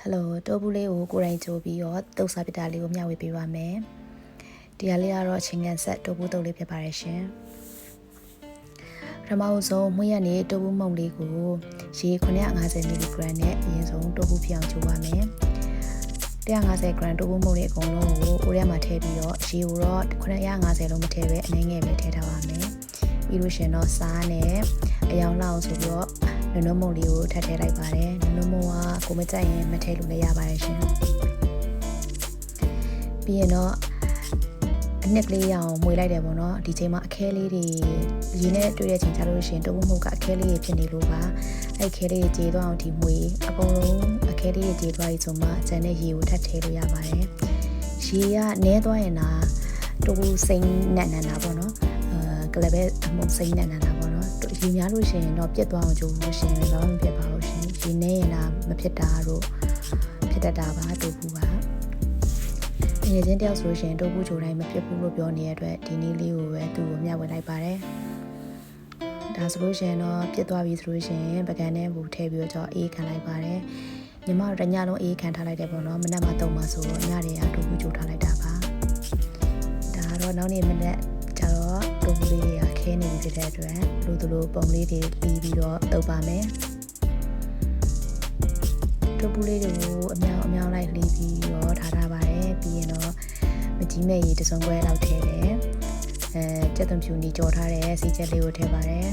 ဟယ်လိုတိုးဘူးလေးကိုကိုယ်တိုင်ကြိုးပြီးတော့တုပ်စားပစ်တာလေးကိုမျှဝေပေးပါမယ်ဒီဟာလေးကတော့ချင်းကန်ဆက်တိုးဘူးတုပ်လေးဖြစ်ပါတယ်ရှင်ပထမဆုံးမွေးရနေတိုးဘူးမုံလေးကိုရေ950 mg နဲ့အရင်ဆုံးတိုးဘူးဖြစ်အောင်ကြိုးပါမယ်150 gram တိုးဘူးမုံလေးအကုန်လုံးကိုအိုးထဲမှာထည့်ပြီးတော့ရေကိုတော့950လုံးမထည့်ပဲအနည်းငယ်ပဲထည့်ထားပါမယ် ပြီးလို့ရှင်တော့စားနဲ့အယောင်လောက်ဆိုပြီးတော့နုံနုံမုံလေးကိုထပ်ထည့်လိုက်ပါတယ်နုံနုံမုံကကိုမကြိုက်ရင်မထည့်လို့လည်းရပါတယ်ရှင်ပြီးရင်တော့အနှစ်ကလေးရအောင်မွေလိုက်တယ်ပေါ့နော်ဒီချိန်မှာအခဲလေးတွေရင်းနဲ့တွေ့တဲ့ချိန်ကျလို့ရှိရင်တဝုံမှုကအခဲလေးတွေဖြစ်နေလို့ပါအဲ့ခဲလေးတွေကြေသွားအောင်ဒီမွေအကုန်လုံးအခဲလေးတွေကြေသွားပြီဆိုမှကျန်တဲ့ရေကိုထပ်ထည့်လို့ရပါတယ်ရေကနဲသွားရင်ဒါတူစိမ့်နက်နန်တာပေါ့နော် အဲကလပဲအမုံစိမ့်နက်နန်တာပေါ့နော်ရေများလို့ရှိရင်တော့ပြတ်သွားအောင်ကြိုးလို့ရှိရင်တော့မဖြစ်ပါဘူးရှင်ရေနဲရင်ဒါမဖြစ်တာတော့ဖြစ်တတ်တာပါတူဘူးပါငယ်ချင်းတယောက်ဆိုလို့ရှိရင်တိုးဘူးချိုတိုင်းမဖြစ်ဘူးလို့ပြောနေတဲ့အတွက်ဒီနည်းလေးကိုပဲသူ့ကိုမျှဝေလိုက်ပါတယ်ဒါဆိုလို့ရှိရင်တော့ပြစ်သွားပြီဆိုလို့ရှိရင်ပကံနဲ့ဘူးထည့်ပြီးတော့အေးခံလိုက်ပါတယ်ညီမတို့တညလုံးအေးခံထားလိုက်တယ်ပေါ့နော်မနက်မှတော့မှဆိုတော့ညတွေကတိုးဘူးချိုထားလိုက်တာပါဒါကတော့နောက်နေ့မနက် ဖြစ်တဲ့အတွက်လူသူလိုပုံလေးတွေလီးပြီးတော့တုပ်ပါမယ်တိုးဘူးလေးတွေကိုအမြောင်အမြောင်လိုက်လီးပြီးတော့ထားထားပါတယ်ပြီးရင်တော့မကြီးမဲ့ရေတစ်စုံခွဲလောက်ထည့်တယ်အဲကြက်သွန်ဖြူနီကြော်ထားတဲ့စီချက်လေးကိုထည့်ပါတယ်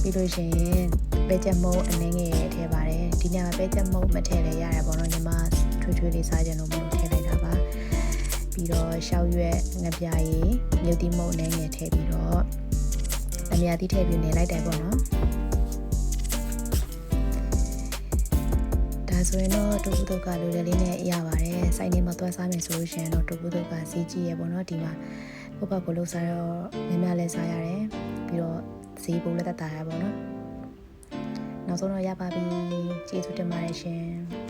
ပြီးလို့ရှိရင်ပဲချက်မုံအနှင်းငယ်ထည့်ပါတယ်ဒီညမှာပဲချက်မုံမထည့်လည်းရတယ်ပေါ့နော်ညီမထွေးထွေးလေးစားကြလို့မလို့ထည့်လိုက်တာပါ ပြီးတော့ရှောက်ရွက်ငပြာရည်မြုပ်တိမုံအနှင်းငယ်ထည့်ပြီးတော့အများကြီးထည့်ပြီးနေလိုက်တယ်ပေါ့နော်ဒါဆိုရင်တော့တူပူတုတ်ကလိုလေလေးနဲ့ရပါတယ်စိုက်နေမှာသွားစားမယ်ဆိုလို့ရှိရင်တော့တူပူတုတ်ကစီးကြည့်ရပေါ့နော်ဒီမှာဘုဘကိုလို့စားတော့များများလဲစားရတယ်ပြီးတော့ဈေးပိုးလည်းတက်တာရပေါ့နော်နောက်ဆုံးတော့ရပါပြီကျေးဇူးတင်ပါတယ်ရှင်